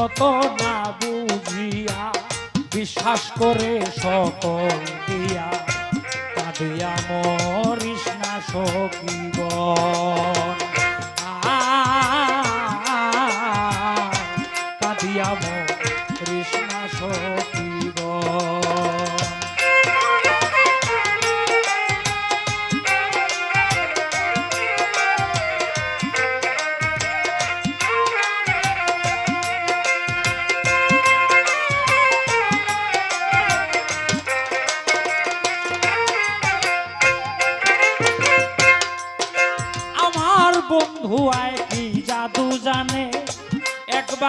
মতো না বুঝিয়া বিশ্বাস করে সকল দিয়া কাঁদিয়া মরিস না সখীগণ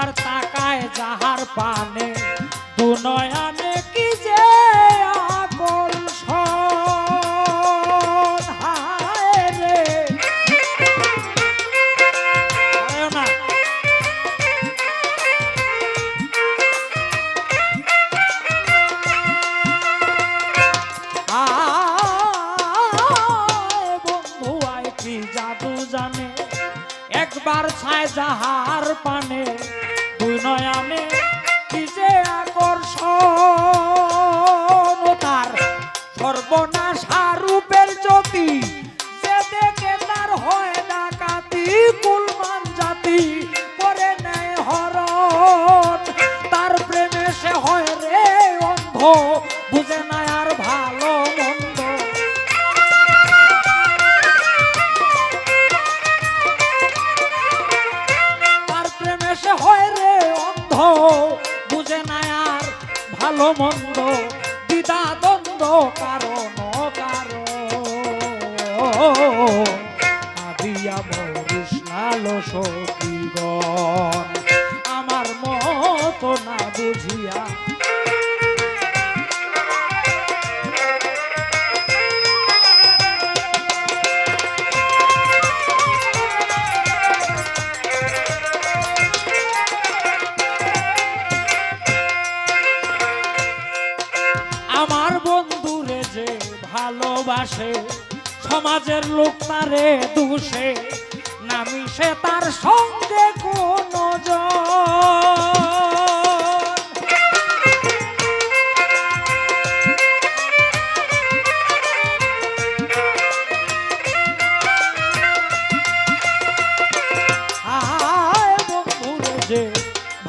একবার তাকায় যাহার পানে দু কি যে আকর্ষণ হায় রে! জানে? একবার ছায় যাহার পানে বুঝে না আর ভালো মন্দ। তার প্রেমে সে হয় রে অন্ধ, বুঝে না আর ভালো মন্দ। দ্বিধা দ্বন্দ্ব কারণ কারণ। আদিয়া মরিস নালো ভালোবাসে সমাজের লোক তারে দুষে না মিশে তার সঙ্গে কোনো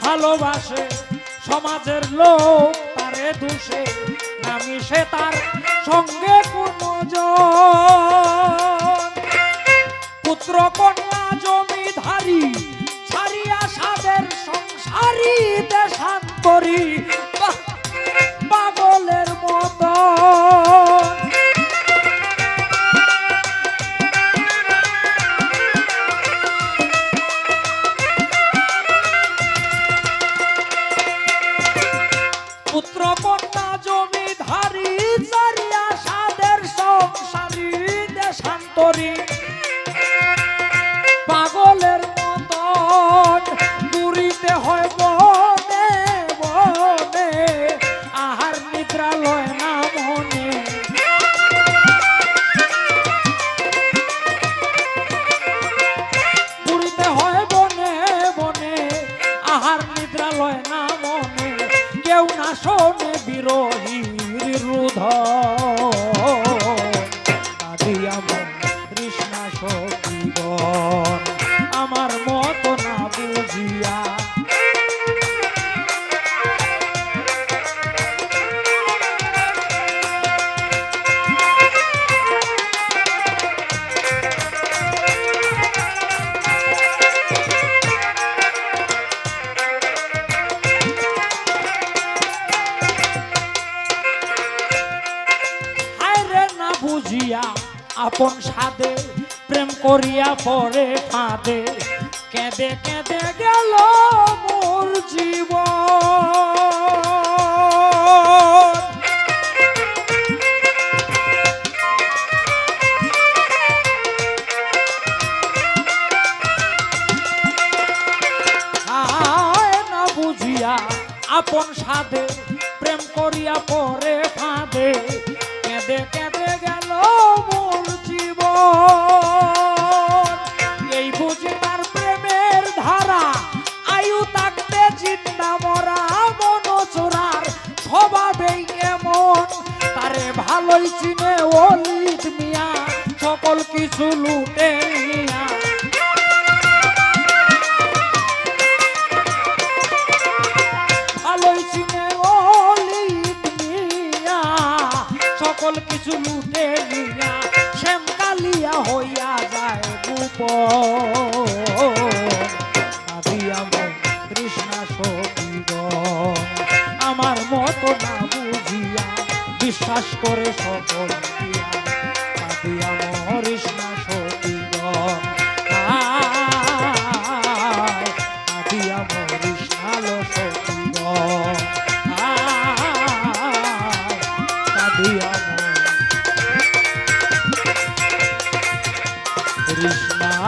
ভালোবাসে সমাজের লোক। দোষে নামি সে তার সঙ্গে কোনো জন পুত্র কন্যা জমিধারী ছাড়িয়া সাদের সংসারী দেশান্তরী দেশান্তরী পাগলের মতন ঘুরিতে হয় বনে বনে, আহার নিদ্রা লয় না মনে। ঘুরিতে হয় বনে বনে, আহার নিদ্রা লয় না মনে। কেউ না শোনে বিরোহীর রুধ বুঝিয়া আপন সাদে প্রেম করিয়া পরে ফাঁদে। কেঁদে কেঁদে গেল মোর বুঝিয়া আপন সাধে প্রেম করিয়া পরে ফাঁদে। কেঁদে কেঁদে গেল মোর জীবন। এই বুঝে তার প্রেমের ধারা, আয়ু থাকতে চিন্তা মরা মন চোরার স্বভাবেই এমন। তারে ভালোই চিনে অলিত মিয়া, সকল কিছু লুটে সকল কিছু লুটে নিয়া শ্যাম কালিয়া হইয়া যায় গুপ কৃষ্ণা সতীগ আমার মতো না বুঝিয়া বিশ্বাস করে সকল